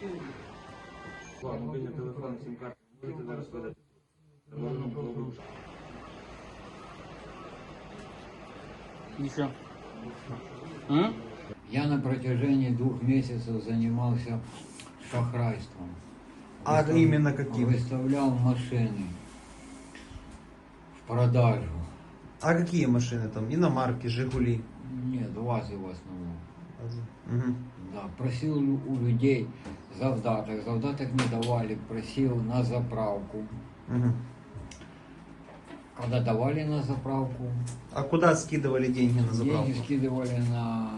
телефон, сім-карту. Будете зараз видати. Еще. М? Я на протяжении двух месяцев занимался шахрайством. А Выстав- именно каким? Выставлял машины в продажу. А какие машины там? Иномарки, Жигули? Нет, ВАЗы в основном. Мгм. Да, просил у людей завдаток. Завдаток не давали, просил на заправку. Мгм. Когда давали на заправку, А куда скидывали деньги на заправку? деньги скидывали на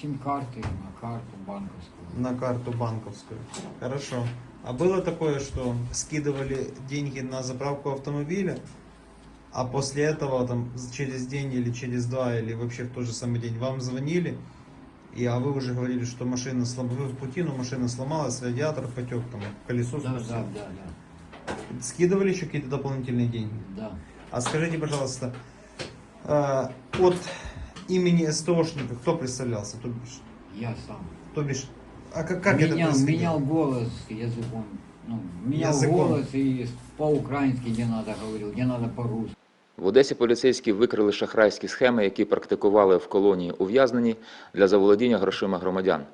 сим-карты, на карту банковскую. На карту банковскую. Хорошо. А было такое, что скидывали деньги на заправку автомобиля, а после этого там через день или через два или вообще в тот же самый день вам звонили, и а вы уже говорили, что машина слом... вы в пути, но машина сломалась, радиатор потек, там колесо Да, спустило. да, да, да, Скидывали еще какие-то дополнительные деньги? да. А скажите, пожалуйста, э, от имени СТОшника кто представлялся? То бишь, Я сам. то бишь а как, как это менял, происходило? менял голос языком. Ну, менял Языком. голос и по-украински не надо говорил, не надо по-русски. В Одесі поліцейські викрили шахрайські схеми, які практикували в колонії ув'язнені для заволодіння грошима громадян.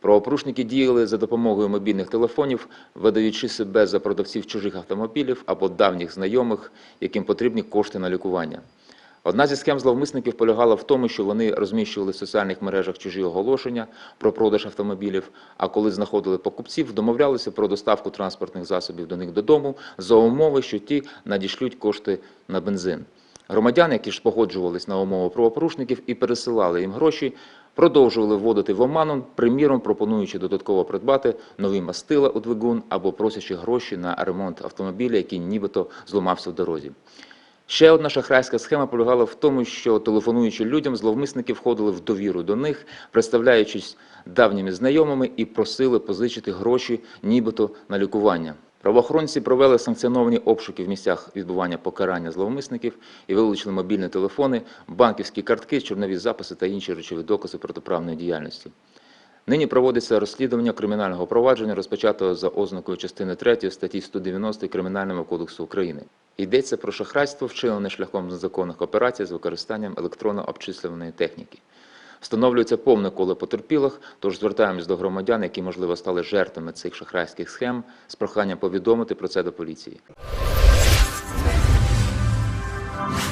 Правопорушники діяли за допомогою мобільних телефонів, видаючи себе за продавців чужих автомобілів або давніх знайомих, яким потрібні кошти на лікування. Одна зі схем зловмисників полягала в тому, що вони розміщували в соціальних мережах чужі оголошення про продаж автомобілів, а коли знаходили покупців, домовлялися про доставку транспортних засобів до них додому за умови, що ті надішлють кошти на бензин. Громадяни, які ж погоджувались на умови правопорушників і пересилали їм гроші, продовжували вводити в оману, приміром пропонуючи додатково придбати нові мастила у двигун або просячи гроші на ремонт автомобіля, який нібито зламався в дорозі. Ще одна шахрайська схема полягала в тому, що телефонуючи людям, зловмисники входили в довіру до них, представляючись давніми знайомими і просили позичити гроші, нібито на лікування. Правоохоронці провели санкціоновані обшуки в місцях відбування покарання зловмисників і вилучили мобільні телефони, банківські картки, чорнові записи та інші речові докази протиправної діяльності. Нині проводиться розслідування кримінального провадження, розпочатого за ознакою частини 3 статті 190 Кримінального кодексу України. Йдеться про шахрайство, вчинене шляхом незаконних операцій з використанням електронно-обчислюваної техніки. Встановлюється повне коло потерпілих, тож звертаємось до громадян, які, можливо, стали жертвами цих шахрайських схем, з проханням повідомити про це до поліції.